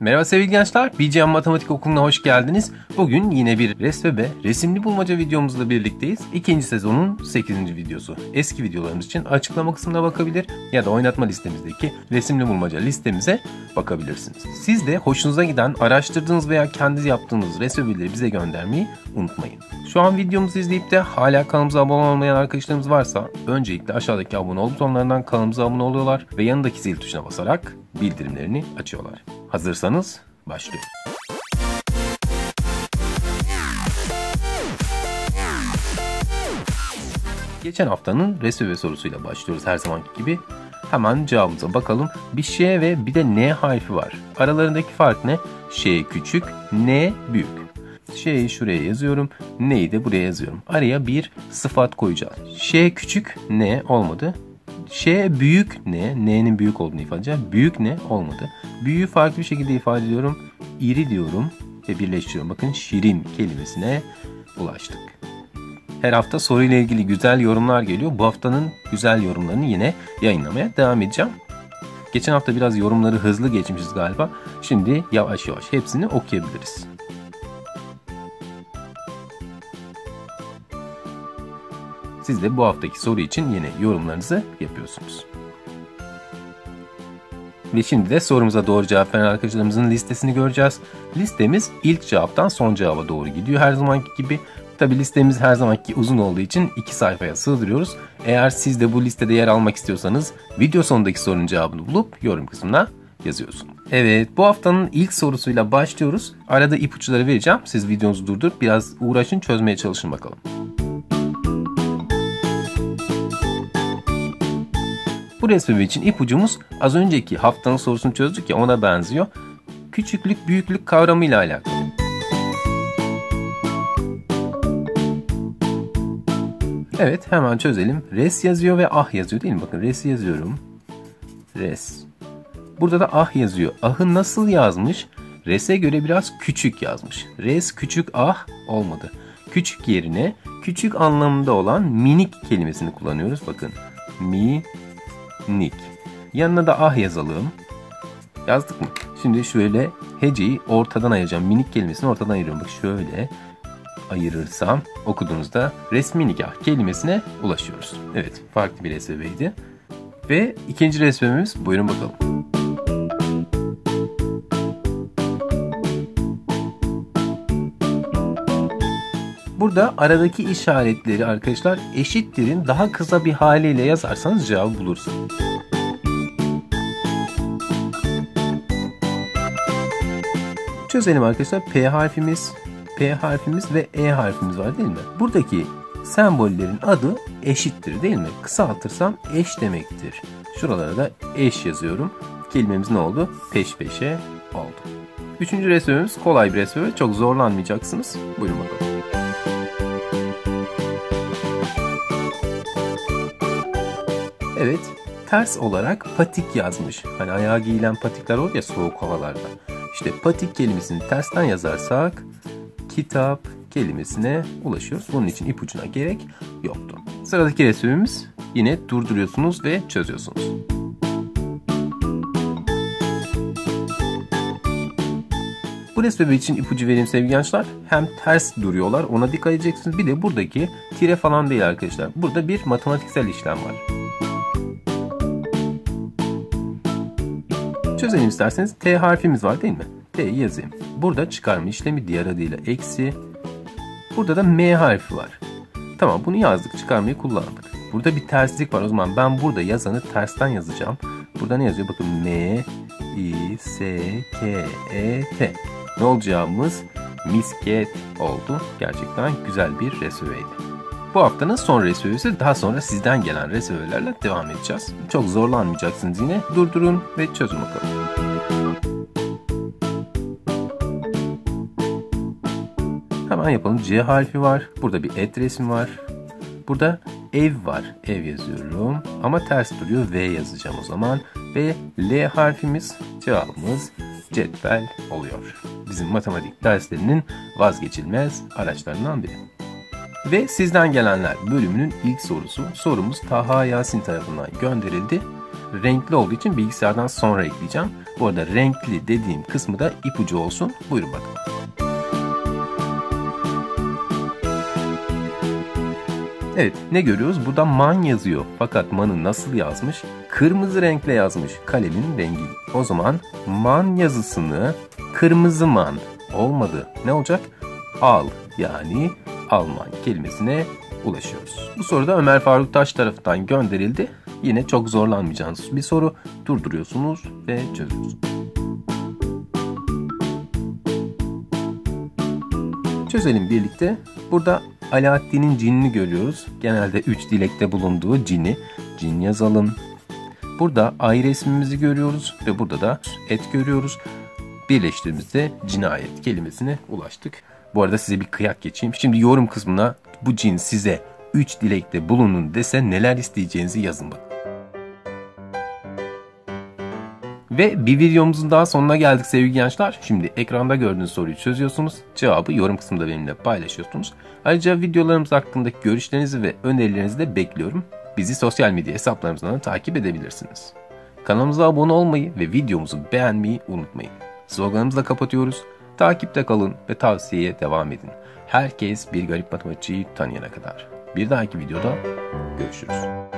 Merhaba sevgili gençler, BCM Matematik Okulu'na hoş geldiniz. Bugün yine bir RESVB resimli bulmaca videomuzla birlikteyiz. İkinci sezonun 8. videosu. Eski videolarımız için açıklama kısmına bakabilir ya da oynatma listemizdeki resimli bulmaca listemize bakabilirsiniz. Siz de hoşunuza giden, araştırdığınız veya kendiniz yaptığınız RESVB'leri bize göndermeyi unutmayın. Şu an videomuzu izleyip de hala kanalımıza abone olmayan arkadaşlarımız varsa öncelikle aşağıdaki abone ol butonlarından kanalımıza abone oluyorlar ve yanındaki zil tuşuna basarak bildirimlerini açıyorlar. Hazırsanız başlıyor. Geçen haftanın resme sorusuyla başlıyoruz her zamanki gibi. Hemen cevabımıza bakalım. Bir Ş ve bir de N harfi var. Aralarındaki fark ne? Ş küçük, N büyük. Ş'yi şuraya yazıyorum. N'yi de buraya yazıyorum. Araya bir sıfat koyacağız. Ş küçük, N olmadı. Ş büyük ne? N'nin büyük olduğunu ifade edeceğim. Büyük ne? Olmadı. Büyüğü farklı bir şekilde ifade ediyorum. İri diyorum ve birleştiriyorum. Bakın şirin kelimesine ulaştık. Her hafta soruyla ilgili güzel yorumlar geliyor. Bu haftanın güzel yorumlarını yine yayınlamaya devam edeceğim. Geçen hafta biraz yorumları hızlı geçmişiz galiba. Şimdi yavaş yavaş hepsini okuyabiliriz. Siz de bu haftaki soru için yine yorumlarınızı yapıyorsunuz. Ve şimdi de sorumuza doğru cevap veren arkadaşlarımızın listesini göreceğiz. Listemiz ilk cevaptan son cevaba doğru gidiyor her zamanki gibi. Tabi listemiz her zamanki uzun olduğu için iki sayfaya sığdırıyoruz. Eğer siz de bu listede yer almak istiyorsanız video sonundaki sorunun cevabını bulup yorum kısmına yazıyorsun. Evet bu haftanın ilk sorusuyla başlıyoruz. Arada ipuçları vereceğim. Siz videonuzu durdurup biraz uğraşın çözmeye çalışın bakalım. Bu resmi için ipucumuz az önceki haftanın sorusunu çözdük ya ona benziyor. Küçüklük büyüklük kavramıyla alakalı. Evet hemen çözelim. Res yazıyor ve ah yazıyor değil mi? Bakın res yazıyorum. Res. Burada da ah yazıyor. Ah'ı nasıl yazmış? Res'e göre biraz küçük yazmış. Res küçük ah olmadı. Küçük yerine küçük anlamında olan minik kelimesini kullanıyoruz. Bakın mi Nick. Yanına da ah yazalım. Yazdık mı? Şimdi şöyle heceyi ortadan ayıracağım. Minik kelimesini ortadan ayırıyorum. Bak şöyle ayırırsam okuduğunuzda resmi nikah kelimesine ulaşıyoruz. Evet farklı bir resmeydi. Ve ikinci resmimiz buyurun bakalım. Burada aradaki işaretleri arkadaşlar eşittirin daha kısa bir haliyle yazarsanız cevabı bulursunuz. Çözelim arkadaşlar. P harfimiz, P harfimiz ve E harfimiz var değil mi? Buradaki sembollerin adı eşittir değil mi? Kısaltırsam eş demektir. Şuralara da eş yazıyorum. Kelimemiz ne oldu? Peş peşe oldu. Üçüncü resmimiz kolay bir resim. Çok zorlanmayacaksınız. Buyurun bakalım. Evet, ters olarak patik yazmış. Hani ayağa giyilen patikler olur ya soğuk havalarda. İşte patik kelimesini tersten yazarsak kitap kelimesine ulaşıyoruz. Bunun için ipucuna gerek yoktu. Sıradaki resmimiz yine durduruyorsunuz ve çözüyorsunuz. Bu resmi için ipucu vereyim sevgili gençler. Hem ters duruyorlar ona dikkat edeceksiniz. Bir de buradaki tire falan değil arkadaşlar. Burada bir matematiksel işlem var. Çözelim isterseniz T harfimiz var değil mi? T'yi yazayım. Burada çıkarma işlemi diğer adıyla eksi. Burada da M harfi var. Tamam bunu yazdık çıkarmayı kullandık. Burada bir terslik var o zaman ben burada yazanı tersten yazacağım. Burada ne yazıyor? Bakın M, I, S, K, E, T. Ne olacağımız misket oldu. Gerçekten güzel bir resmeydi. Bu haftanın son resmisi daha sonra sizden gelen resmelerle devam edeceğiz. Çok zorlanmayacaksınız yine. Durdurun ve çözün bakalım. Hemen yapalım. C harfi var. Burada bir et resmi var. Burada ev var. Ev yazıyorum. Ama ters duruyor. V yazacağım o zaman. Ve L harfimiz cevabımız cetvel oluyor. Bizim matematik derslerinin vazgeçilmez araçlarından biri. Ve sizden gelenler bölümünün ilk sorusu. Sorumuz Taha Yasin tarafından gönderildi. renkli olduğu için bilgisayardan sonra ekleyeceğim. Bu arada renkli dediğim kısmı da ipucu olsun. Buyurun bakalım. Evet ne görüyoruz? Burada man yazıyor. Fakat manı nasıl yazmış? Kırmızı renkle yazmış kalemin rengi. O zaman man yazısını kırmızı man olmadı. Ne olacak? Al yani Alman kelimesine ulaşıyoruz. Bu soru da Ömer Faruk Taş tarafından gönderildi. Yine çok zorlanmayacağınız bir soru. Durduruyorsunuz ve çözüyorsunuz. Çözelim birlikte. Burada Alaaddin'in cinini görüyoruz. Genelde üç dilekte bulunduğu cini. Cin yazalım. Burada ay resmimizi görüyoruz ve burada da et görüyoruz. Birleştirdiğimizde cinayet kelimesine ulaştık. Bu arada size bir kıyak geçeyim. Şimdi yorum kısmına bu cin size 3 dilekte bulunun dese neler isteyeceğinizi yazın bakın. Ve bir videomuzun daha sonuna geldik sevgili gençler. Şimdi ekranda gördüğünüz soruyu çözüyorsunuz. Cevabı yorum kısmında benimle paylaşıyorsunuz. Ayrıca videolarımız hakkındaki görüşlerinizi ve önerilerinizi de bekliyorum. Bizi sosyal medya hesaplarımızdan da takip edebilirsiniz. Kanalımıza abone olmayı ve videomuzu beğenmeyi unutmayın. Sloganımızla kapatıyoruz. Takipte kalın ve tavsiyeye devam edin. Herkes bir garip matematikçiyi tanıyana kadar. Bir dahaki videoda görüşürüz.